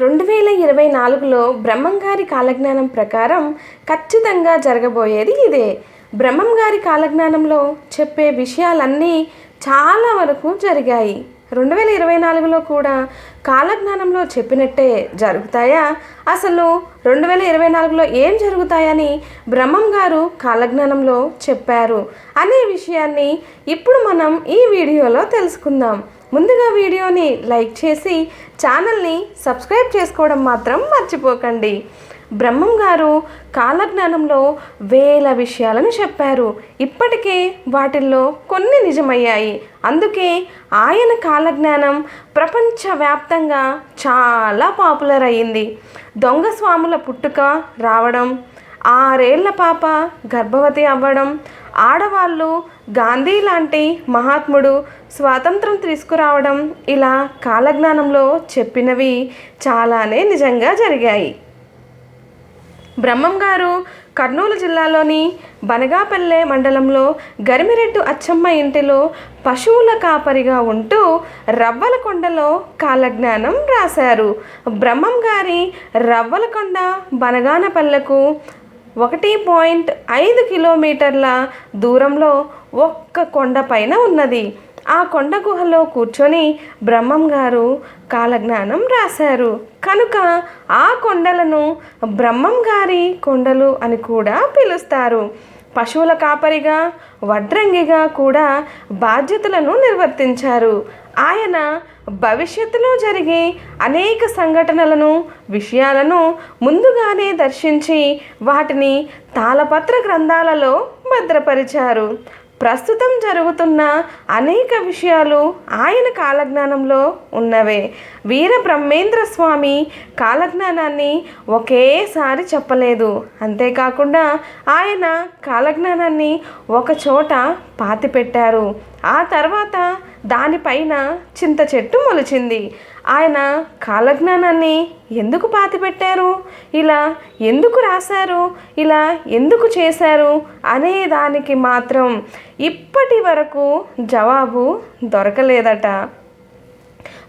రెండు వేల ఇరవై నాలుగులో బ్రహ్మంగారి కాలజ్ఞానం ప్రకారం ఖచ్చితంగా జరగబోయేది ఇదే. బ్రహ్మంగారి కాలజ్ఞానంలో చెప్పే విషయాలన్నీ చాలా వరకు జరిగాయి. రెండు వేల ఇరవై నాలుగులో కూడా కాలజ్ఞానంలో చెప్పినట్టే జరుగుతాయా? అసలు రెండు వేల ఇరవై నాలుగులో ఏం జరుగుతాయని బ్రహ్మం గారు కాలజ్ఞానంలో చెప్పారు. అనే విషయాన్ని ఇప్పుడు మనం ఈ వీడియోలో తెలుసుకుందాం. ముందుగా వీడియోని లైక్ చేసి ఛానల్ని సబ్స్క్రైబ్ చేసుకోవడం మాత్రం మర్చిపోకండి. బ్రహ్మం గారు కాలజ్ఞానంలో వేల విషయాలను చెప్పారు. ఇప్పటికే వాటిల్లో కొన్ని నిజమయ్యాయి. అందుకే ఆయన కాలజ్ఞానం ప్రపంచవ్యాప్తంగా చాలా పాపులర్ అయ్యింది. దొంగ స్వాముల పుట్టుక రావడం ఆరేళ్ళ పాప గర్భవతి అవ్వడం ఆడవాళ్ళు గాంధీ లాంటి మహాత్ముడు స్వాతంత్రం తీసుకురావడం ఇలా కాలజ్ఞానంలో చెప్పినవి చాలానే నిజంగా జరిగాయి. బ్రహ్మం గారు కర్నూలు జిల్లాలోని బనగాపల్లె మండలంలో గరిమిరెడ్డు అచ్చమ్మ ఇంటిలో పశువుల కాపరిగా ఉంటూ రవ్వలకొండలో కాలజ్ఞానం రాశారు. బ్రహ్మం గారి రవ్వలకొండ బనగానపల్లెకు ఒకటి పాయింట్ ఐదు కిలోమీటర్ల దూరంలో ఒక్క కొండ పైన ఉన్నది. ఆ కొండ గుహలో కూర్చొని బ్రహ్మం గారు కాలజ్ఞానం రాశారు. కనుక ఆ కొండలను బ్రహ్మం గారి కొండలు అని కూడా పిలుస్తారు. పశువుల కాపరిగా వడ్రంగిగా కూడా బాధ్యతలను నిర్వర్తించారు. ఆయన భవిష్యత్తులో జరిగే అనేక సంఘటనలను విషయాలను ముందుగానే దర్శించి వాటిని తాళపత్ర గ్రంథాలలో భద్రపరిచారు. ప్రస్తుతం జరుగుతున్న అనేక విషయాలు ఆయన కాలజ్ఞానంలో ఉన్నవే. వీర బ్రహ్మేంద్ర స్వామి కాలజ్ఞానాన్ని ఒకేసారి చెప్పలేదు. అంతేకాకుండా ఆయన కాలజ్ఞానాన్ని ఒక చోట పాతిపెట్టారు. ఆ తర్వాత దానిపైన చింత చెట్టు మొలిచింది. ఆయన కాలజ్ఞానాన్ని ఎందుకు పాతిపెట్టారు? ఇలా ఎందుకు రాశారు? ఇలా ఎందుకు చేశారు? అనే దానికి మాత్రం ఇప్పటి వరకు జవాబు దొరకలేదట.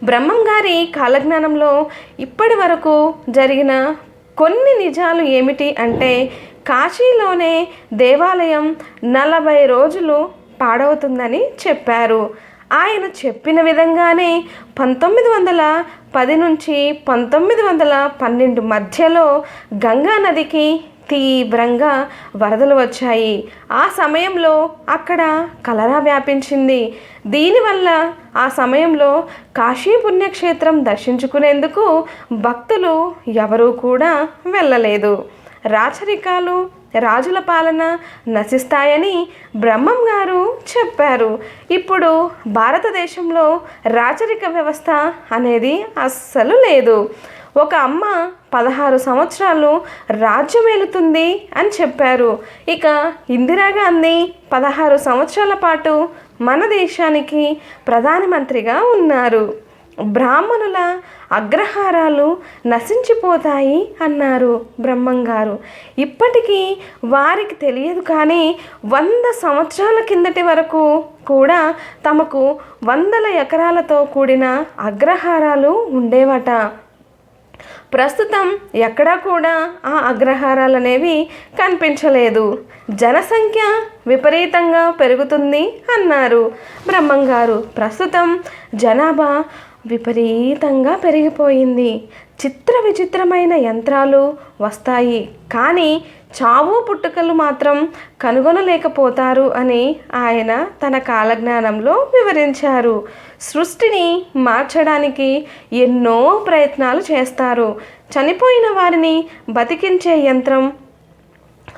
బ్రహ్మం గారి కాలజ్ఞానంలో ఇప్పటి వరకు జరిగిన కొన్ని నిజాలు ఏమిటి అంటే కాశీలోనే దేవాలయం నలభై రోజులు పాడవుతుందని చెప్పారు. ఆయన చెప్పిన విధంగానే పంతొమ్మిది వందల పది నుంచి పంతొమ్మిది వందల పన్నెండు మధ్యలో గంగా నదికి తీవ్రంగా వరదలు వచ్చాయి. ఆ సమయంలో అక్కడ కలరా వ్యాపించింది. దీనివల్ల ఆ సమయంలో కాశీ పుణ్యక్షేత్రం దర్శించుకునేందుకు భక్తులు ఎవరూ కూడా వెళ్ళలేదు. రాచరికాలు రాజుల పాలన నశిస్తాయని బ్రహ్మం గారు చెప్పారు. ఇప్పుడు భారతదేశంలో రాచరిక వ్యవస్థ అనేది అస్సలు లేదు. ఒక అమ్మ పదహారు సంవత్సరాలు రాజ్యమేలుతుంది అని చెప్పారు. ఇక ఇందిరాగాంధీ పదహారు సంవత్సరాల పాటు మన దేశానికి ప్రధానమంత్రిగా ఉన్నారు. బ్రాహ్మణుల అగ్రహారాలు నశించిపోతాయి అన్నారు బ్రహ్మంగారు. ఇప్పటికీ వారికి తెలియదు కానీ వంద సంవత్సరాల కిందటి వరకు కూడా తమకు వందల ఎకరాలతో కూడిన అగ్రహారాలు ఉండేవట. ప్రస్తుతం ఎక్కడా కూడా ఆ అగ్రహారాలు అనేవి కనిపించలేదు. జనసంఖ్య విపరీతంగా పెరుగుతుంది అన్నారు బ్రహ్మంగారు. ప్రస్తుతం జనాభా విపరీతంగా పెరిగిపోయింది. చిత్ర విచిత్రమైన యంత్రాలు వస్తాయి. కానీ చావు పుట్టుకలు మాత్రం కనుగొనలేకపోతారు అని ఆయన తన కాలజ్ఞానంలో వివరించారు. సృష్టిని మార్చడానికి ఎన్నో ప్రయత్నాలు చేస్తారు. చనిపోయిన వారిని బతికించే యంత్రం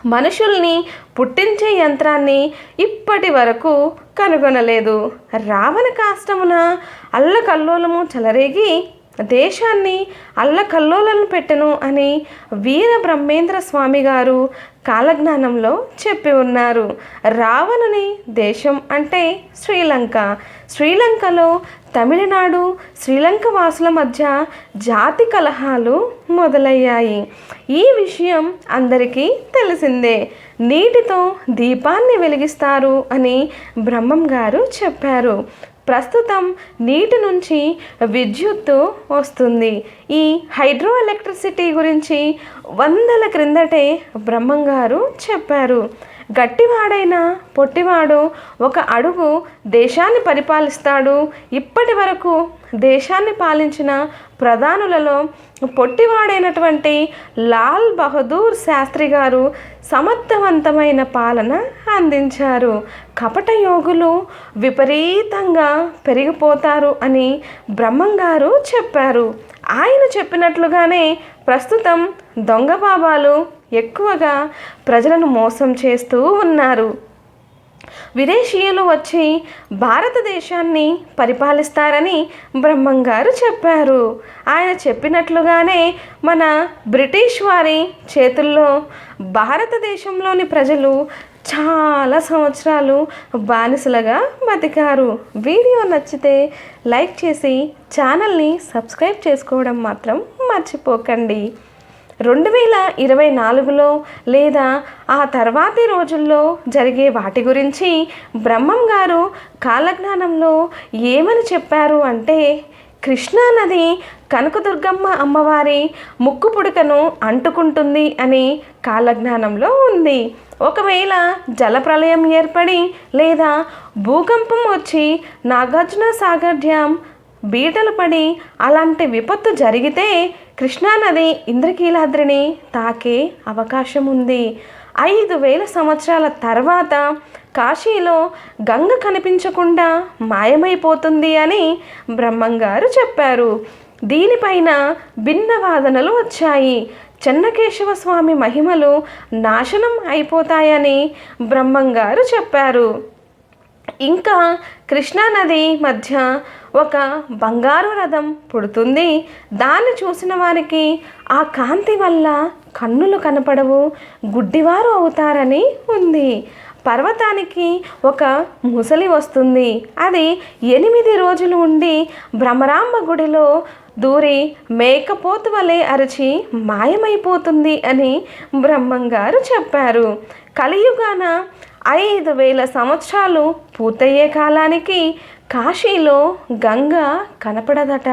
మనుషుల్ని పుట్టించే యంత్రాన్ని ఇప్పటి వరకు కనుగొనలేదు. రావణ కాష్టమున అల్లకల్లోలము చెలరేగి దేశాన్ని అల్లకల్లోలను పెట్టెను అని వీర బ్రహ్మేంద్ర స్వామి గారు కాలజ్ఞానంలో చెప్పి ఉన్నారు. రావణుని దేశం అంటే శ్రీలంక. శ్రీలంకలో తమిళనాడు శ్రీలంక వాసుల మధ్య జాతి కలహాలు మొదలయ్యాయి. ఈ విషయం అందరికీ తెలిసిందే. నీటితో దీపాన్ని వెలిగిస్తారు అని బ్రహ్మం గారు చెప్పారు. ప్రస్తుతం నీటి నుంచి విద్యుత్తు వస్తుంది. ఈ హైడ్రో ఎలక్ట్రిసిటీ గురించి వందల క్రిందటే బ్రహ్మంగారు చెప్పారు. గట్టివాడైన పొట్టివాడు ఒక అడుగు దేశాన్ని పరిపాలిస్తాడు. ఇప్పటి వరకు దేశాన్ని పాలించిన ప్రధానులలో పొట్టివాడైనటువంటి లాల్ బహదూర్ శాస్త్రి గారు సమర్థవంతమైన పాలన అందించారు. కపట యోగులు విపరీతంగా పెరిగిపోతారు అని బ్రహ్మంగారు చెప్పారు. ఆయన చెప్పినట్లుగానే ప్రస్తుతం దొంగ బాబాలు ఎక్కువగా ప్రజలను మోసం చేస్తూ ఉన్నారు. విదేశీయులు వచ్చి భారతదేశాన్ని పరిపాలిస్తారని బ్రహ్మంగారు చెప్పారు. ఆయన చెప్పినట్లుగానే మన బ్రిటిష్ వారి చేతుల్లో భారతదేశంలోని ప్రజలు చాలా సంవత్సరాలు బానిసలుగా బతికారు. వీడియో నచ్చితే లైక్ చేసి ఛానల్ని సబ్స్క్రైబ్ చేసుకోవడం మాత్రం మర్చిపోకండి. రెండు వేల ఇరవై నాలుగులో లేదా ఆ తర్వాతి రోజుల్లో జరిగే వాటి గురించి బ్రహ్మం గారు కాలజ్ఞానంలో ఏమని చెప్పారు అంటే కృష్ణానది కనకదుర్గమ్మ అమ్మవారి ముక్కు పుడకను అంటుకుంటుంది అని కాలజ్ఞానంలో ఉంది. ఒకవేళ జలప్రలయం ఏర్పడి లేదా భూకంపం వచ్చి నాగార్జున సాగర్ డ్యామ్ బీటలు పడి అలాంటి విపత్తు జరిగితే కృష్ణానది ఇంద్రకీలాద్రిని తాకే అవకాశం ఉంది ఐదు వేల సంవత్సరాల తర్వాత కాశీలో గంగ కనిపించకుండా మాయమైపోతుంది అని బ్రహ్మంగారు చెప్పారు. దీనిపైన భిన్న వాదనలు వచ్చాయి. చెన్నకేశవ స్వామి మహిమలు నాశనం అయిపోతాయని బ్రహ్మంగారు చెప్పారు. ఇంకా కృష్ణానది మధ్య ఒక బంగారు రథం పుడుతుంది. దాన్ని చూసిన వారికి ఆ కాంతి వల్ల కన్నులు కనపడవు గుడ్డివారు అవుతారని ఉంది. పర్వతానికి ఒక ముసలి వస్తుంది. అది ఎనిమిది రోజులు ఉండి భ్రమరాంబ గుడిలో దూరి మేకపోతు వలె అరిచి మాయమైపోతుంది అని బ్రహ్మంగారు చెప్పారు. కలియుగాన ఐదు వేల సంవత్సరాలు పూర్తయ్యే కాలానికి కాశీలో గంగ కనపడదట.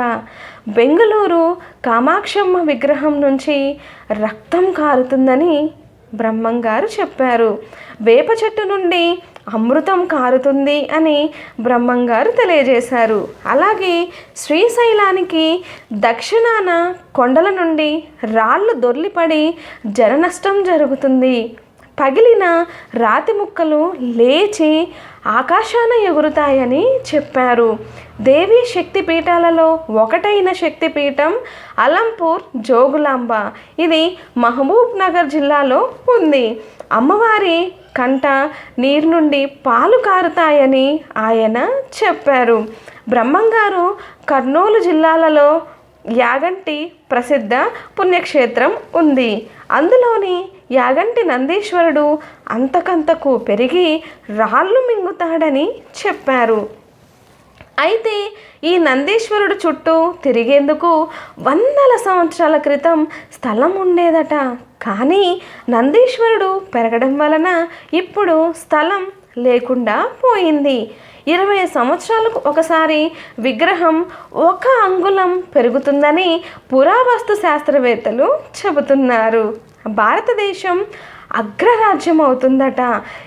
బెంగళూరు కామాక్షమ్మ విగ్రహం నుంచి రక్తం కారుతుందని బ్రహ్మంగారు చెప్పారు. వేప చెట్టు నుండి అమృతం కారుతుంది అని బ్రహ్మంగారు తెలియజేశారు. అలాగే శ్రీశైలానికి దక్షిణాన కొండల నుండి రాళ్ళు దొర్లిపడి జననష్టం జరుగుతుంది. పగిలిన రాతి ముక్కలు లేచి ఆకాశాన ఎగురుతాయని చెప్పారు. దేవి శక్తిపీఠాలలో ఒకటైన శక్తిపీఠం అలంపూర్ జోగులాంబ. ఇది మహబూబ్ నగర్ జిల్లాలో ఉంది. అమ్మవారి కంట నీరు నుండి పాలు కారుతాయని ఆయన చెప్పారు. బ్రహ్మంగారు కర్నూలు జిల్లాలలో యాగంటి ప్రసిద్ధ పుణ్యక్షేత్రం ఉంది. అందులోని యాగంటి నందీశ్వరుడు అంతకంతకు పెరిగి రాళ్ళు మింగుతాడని చెప్పారు. అయితే ఈ నందీశ్వరుడు చుట్టూ తిరిగేందుకు వందల సంవత్సరాల క్రితం స్థలం ఉండేదట. కానీ నందీశ్వరుడు పెరగడం వలన ఇప్పుడు స్థలం లేకుండా పోయింది. ఇరవై సంవత్సరాలకు ఒకసారి విగ్రహం ఒక అంగుళం పెరుగుతుందని పురావస్తు శాస్త్రవేత్తలు చెబుతున్నారు. భారతదేశం అగ్రరాజ్యం అవుతుందట.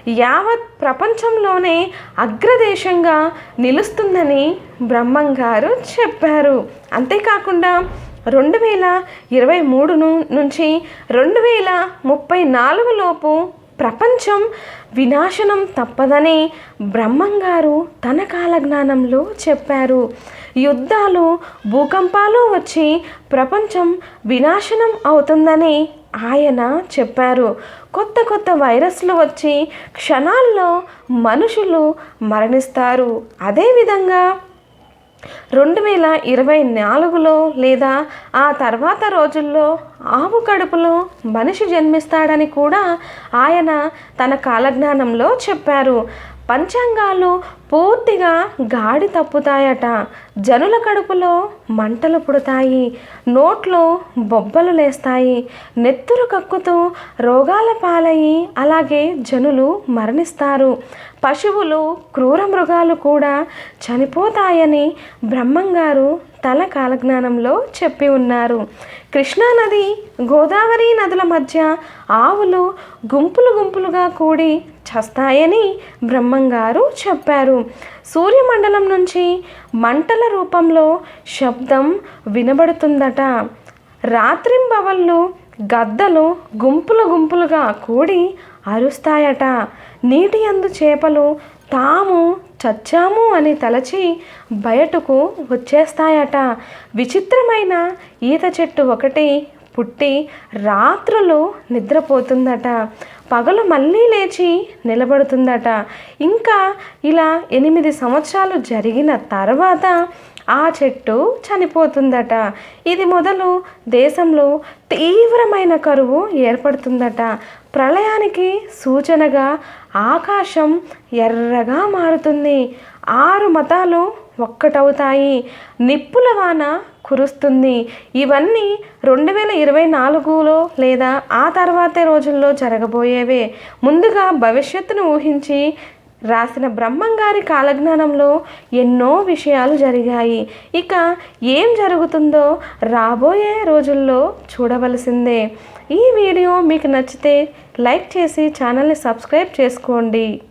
యావత్ ప్రపంచంలోనే అగ్రదేశంగా నిలుస్తుందని బ్రహ్మంగారు చెప్పారు. అంతేకాకుండా రెండు వేల ఇరవై మూడు నుంచి రెండు వేల ముప్పై నాలుగులోపు ప్రపంచం వినాశనం తప్పదని బ్రహ్మంగారు తన కాలజ్ఞానంలో చెప్పారు. యుద్ధాలు భూకంపాలు వచ్చి ప్రపంచం వినాశనం అవుతుందని ఆయన చెప్పారు. కొత్త కొత్త వైరస్లు వచ్చి క్షణాల్లో మనుషులు మరణిస్తారు. అదేవిధంగా రెండు వేల ఇరవై నాలుగులో లేదా ఆ తర్వాత రోజుల్లో ఆవు కడుపులో మనిషి జన్మిస్తాడని కూడా ఆయన తన కాలజ్ఞానంలో చెప్పారు. పంచాంగాలు పూర్తిగా గాడి తప్పుతాయట. జనుల కడుపులో మంటలు పుడతాయి. నోట్లో బొబ్బలు లేస్తాయి. నెత్తురు కక్కుతూ రోగాల పాలయ్యి అలాగే జనులు మరణిస్తారు. పశువులు క్రూర మృగాలు కూడా చనిపోతాయని బ్రహ్మంగారు తల కాలజ్ఞానంలో చెప్పి ఉన్నారు. కృష్ణానది గోదావరి నదుల మధ్య ఆవులు గుంపులు గుంపులుగా కూడి చస్తాయని బ్రహ్మంగారు చెప్పారు. సూర్యమండలం నుంచి మంటల రూపంలో శబ్దం వినబడుతుందట. రాత్రింబవళ్ళు గద్దలు గుంపులు గుంపులుగా కూడి అరుస్తాయట. నీటి అందు చేపలు తాము చచ్చాము అని తలచి బయటకు వచ్చేస్తాయట. విచిత్రమైన ఈత చెట్టు ఒకటి పుట్టి రాత్రులు నిద్రపోతుందట. పగలు మళ్ళీ లేచి నిలబడుతుందట. ఇంకా ఇలా ఎనిమిది సంవత్సరాలు జరిగిన తర్వాత ఆ చెట్టు చనిపోతుందట. ఇది మొదలు దేశంలో తీవ్రమైన కరువు ఏర్పడుతుందట. ప్రళయానికి సూచనగా ఆకాశం ఎర్రగా మారుతుంది. ఆరు మతాలు ఒక్కటవుతాయి. నిప్పుల వాన కురుస్తుంది. ఇవన్నీ రెండు వేల ఇరవై నాలుగులో లేదా ఆ తర్వాతే రోజుల్లో జరగబోయేవే. ముందుగా భవిష్యత్తును ఊహించి రాసిన బ్రహ్మంగారి కాలజ్ఞానంలో ఎన్నో విషయాలు జరిగాయి. ఇక ఏం జరుగుతుందో రాబోయే రోజుల్లో చూడవలసిందే. ఈ వీడియో మీకు నచ్చితే లైక్ చేసి ఛానల్ని సబ్స్క్రైబ్ చేసుకోండి.